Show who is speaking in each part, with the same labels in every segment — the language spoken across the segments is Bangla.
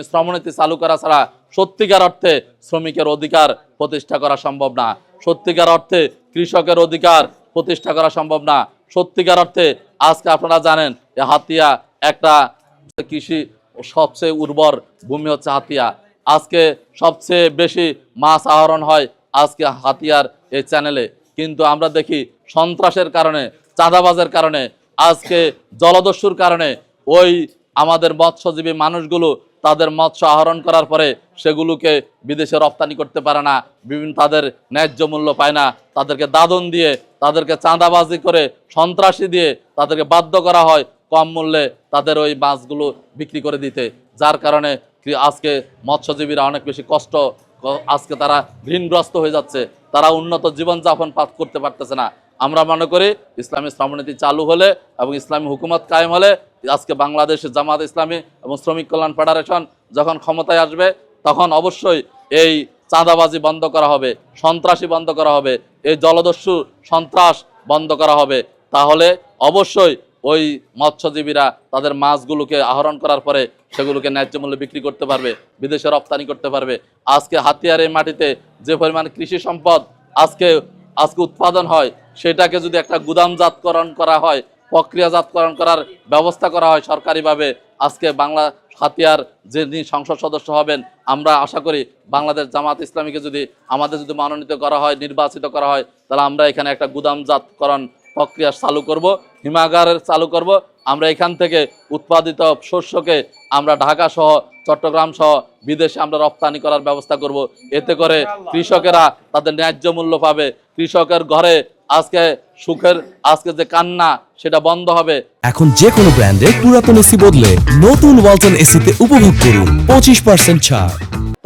Speaker 1: ইসলামী শ্রমনীতি চালু করা ছাড়া সত্যিকার অর্থে শ্রমিকের অধিকার প্রতিষ্ঠা করা সম্ভব না। সত্যিকার অর্থে কৃষকের অধিকার প্রতিষ্ঠা করা সম্ভব না। সত্যিকার অর্থে আজকে আপনারা জানেন যে হাতিয়া একটা কৃষি সবচেয়ে উর্বর ভূমি হচ্ছে হাতিয়া। আজকে সবচেয়ে বেশি মাছ আহরণ হয় আজকে হাতিয়ার এই চ্যানেলে। কিন্তু আমরা দেখি সন্ত্রাসের কারণে, চাঁদাবাজের কারণে, আজকে জলদস্যুর কারণে ওই আমাদের মৎস্যজীবী মানুষগুলো তাদের মৎস্য আহরণ করার পরে সেগুলোকে বিদেশে রপ্তানি করতে পারে না, বিভিন্ন তাদের ন্যায্য মূল্য পায় না, তাদেরকে দাদন দিয়ে, তাদেরকে চাঁদাবাজি করে, সন্ত্রাসী দিয়ে তাদেরকে বাধ্য করা হয় কম মূল্যে তাদের ওই মাছগুলো বিক্রি করে দিতে, যার কারণে আজকে মৎস্যজীবীরা অনেক বেশি কষ্ট আজকে তারা ঋণগ্রস্ত হয়ে যাচ্ছে, তারা উন্নত জীবনযাপন করতে পারতেছে না। আমরা মনে করি ইসলামী শ্রমনীতি চালু হলে এবং ইসলামী হুকুমত কায়েম হলে আজকে বাংলাদেশের জামাত ইসলামী এবং শ্রমিক কল্যাণ ফেডারেশন যখন ক্ষমতায় আসবে, তখন অবশ্যই এই চাঁদাবাজি বন্ধ করা হবে, সন্ত্রাসী বন্ধ করা হবে, এই জলদস্যু সন্ত্রাস বন্ধ করা হবে। তাহলে অবশ্যই ওই মৎস্যজীবীরা তাদের মাছগুলোকে আহরণ করার পরে সেগুলোকে ন্যায্য মূল্যে বিক্রি করতে পারবে, বিদেশে রপ্তানি করতে পারবে। আজকে হাতিয়ার এই মাটিতে যে পরিমাণ কৃষি সম্পদ আজকে আজকে উৎপাদন হয় সেটাকে যদি একটা গুদামজাতকরণ করা হয় প্রক্রিয়াজাতকরণ করার ব্যবস্থা করা হয় সরকারিভাবে আজকে বাংলা হাতিয়ার যিনি সংসদ সদস্য হবেন আমরা আশা করি বাংলাদেশ জামাত ইসলামীকে যদি আমাদের যদি মনোনীত করা হয় নির্বাচিত করা হয় তাহলে আমরা এখানে একটা গুদামজাতকরণ প্রক্রিয়া চালু করব হিমাগারের চালু করব। আমরা এখান থেকে উৎপাদিত শস্যকে আমরা ঢাকা সহ চট্টগ্রাম সহ বিদেশে আমরা রপ্তানি করার ব্যবস্থা করব। এতে করে কৃষকেরা তাদের ন্যায্য মূল্য পাবে। কৃষকের ঘরে আজকে সুখের আজকে যে কান্না সেটা বন্ধ হবে।
Speaker 2: এখন যে কোনো ব্র্যান্ডের পুরাতন এসি বদলে নতুন ওয়ালটন এসিতে উপভোগ করুন পঁচিশ পার্সেন্ট ছাড়।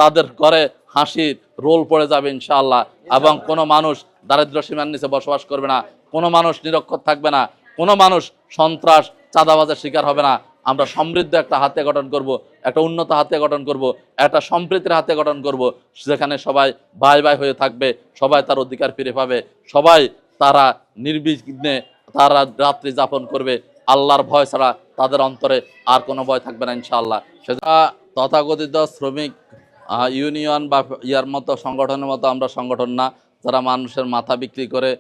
Speaker 1: তাদের ঘরে হাসির রোল পড়ে যাবে ইনশাআল্লাহ। এবং কোনো মানুষ দারিদ্র সীমার নিচে বসবাস করবে না। কোনো মানুষ নিরক্ষর থাকবে না। কোনো মানুষ সন্ত্রাস চাঁদাবাজের শিকার হবে না। আমরা সমৃদ্ধ একটা হাতে গঠন করব একটা উন্নত হাতে গঠন করব একটা সম্প্রীতির হাতে গঠন করব যেখানে সবাই ভাই ভাই হয়ে থাকবে সবাই তার অধিকার ফিরে পাবে সবাই তারা নির্বিঘ্নে তারা রাত্রি যাপন করবে। আল্লাহর ভয় ছাড়া তাদের অন্তরে আর কোনো ভয় থাকবে না, ইনশাআল্লাহ। সেটা তথাকথিত শ্রমিক ইউনিয়ন বা ইয়ার মতো সংগঠনের মতো আমরা সংগঠন না, যারা মানুষের মাথা বিক্রি করে,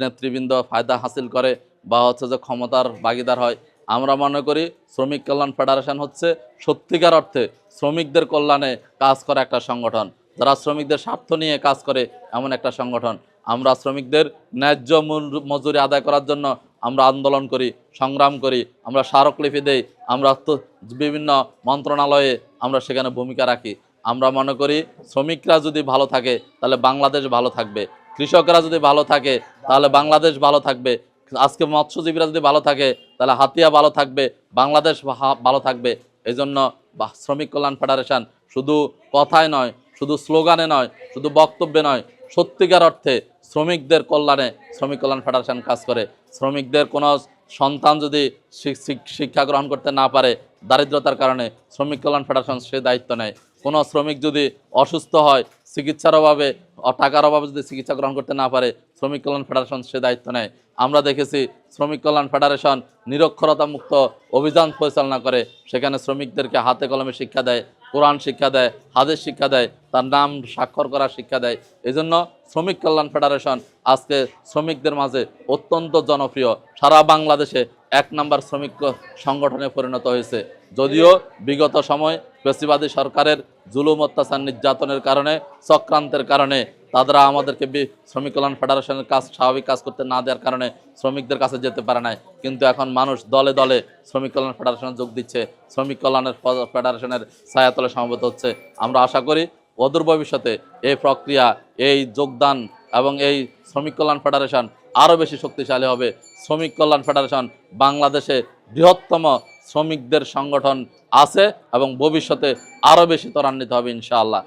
Speaker 1: নেতৃবৃন্দ ফায়দা হাসিল করে বা হচ্ছে যে ক্ষমতার ভাগিদার হয়, আমরা মনে করি শ্রমিক কল্যাণ ফেডারেশন হচ্ছে সত্যিকার অর্থে শ্রমিকদের কল্যাণে কাজ করা একটা সংগঠন। যারা শ্রমিকদের স্বার্থ নিয়ে কাজ করে, এমন একটা সংগঠন। আমরা শ্রমিকদের ন্যায্য মূল- মজুরি আদায় করার জন্য আমরা আন্দোলন করি, সংগ্রাম করি, আমরা স্মারকলিপি দেই, আমরা বিভিন্ন মন্ত্রণালয়ে আমরা সেখানে ভূমিকা রাখি। আমরা মনে করি শ্রমিকরা যদি ভালো থাকে, তাহলে বাংলাদেশ ভালো থাকবে। কৃষকরা যদি ভালো থাকে, তাহলে বাংলাদেশ ভালো থাকবে। আজকে মৎস্যজীবীরা যদি ভালো থাকে, তাহলে হাতিয়া ভালো থাকবে, বাংলাদেশ ভালো থাকবে। এই জন্য শ্রমিক কল্যাণ ফেডারেশন শুধু কথায় নয়, শুধু স্লোগানে নয়, শুধু বক্তব্যে নয় সত্যিকার অর্থে শ্রমিকদের কল্যাণে শ্রমিক কল্যাণ ফেডারেশন কাজ করে। শ্রমিকদের কোনো সন্তান যদি শিক্ষা গ্রহণ করতে না পারে, দারিদ্রতার কারণে শ্রমিক কল্যাণ ফেডারেশন সে দায়িত্ব নেয়। কোনো শ্রমিক যদি অসুস্থ হয়, চিকিৎসার অভাবে টাকার অভাবে যদি চিকিৎসা গ্রহণ করতে না পারে, শ্রমিক কল্যাণ ফেডারেশন সে দায়িত্ব নেয়। আমরা দেখেছি শ্রমিক কল্যাণ ফেডারেশন নিরক্ষরতা মুক্ত অভিযান পরিচালনা করে। সেখানে শ্রমিকদেরকে হাতে কলমে শিক্ষা দেয়। কোরআন শিক্ষা দেয় হাদের শিক্ষা দেয় তার নাম স্বাক্ষর করা শিক্ষা দেয়। এজন্য শ্রমিক কল্যাণ ফেডারেশন আজকে শ্রমিকদের মাঝে অত্যন্ত জনপ্রিয়। সারা বাংলাদেশে এক নাম্বার শ্রমিক সংগঠনে পরিণত হয়েছে। যদিও বিগত সময় পেশিবাদী সরকারের জুলুম, অত্যাচার, নির্যাতনের কারণে, চক্রান্তের কারণে তারা আমাদেরকে শ্রমিক কল্যাণ ফেডারেশনের কাজ, স্বাভাবিক কাজ করতে না দেওয়ার কারণে শ্রমিকদের কাছে যেতে পারে নাই। কিন্তু এখন মানুষ দলে দলে শ্রমিক কল্যাণ ফেডারেশনে যোগ দিচ্ছে। শ্রমিক কল্যাণের ফেডারেশনের ছায়াতলে সমবেত হচ্ছে। আমরা আশা করি অদূর ভবিষ্যতে এই প্রক্রিয়া, এই যোগদান এবং এই শ্রমিক কল্যাণ ফেডারেশন আরও বেশি শক্তিশালী হবে। শ্রমিক কল্যাণ ফেডারেশন বাংলাদেশে বৃহত্তম শ্রমিকদের সংগঠন আছে এবং ভবিষ্যতে আরও বেশি ত্বরান্বিত হবে ইনশাআল্লাহ।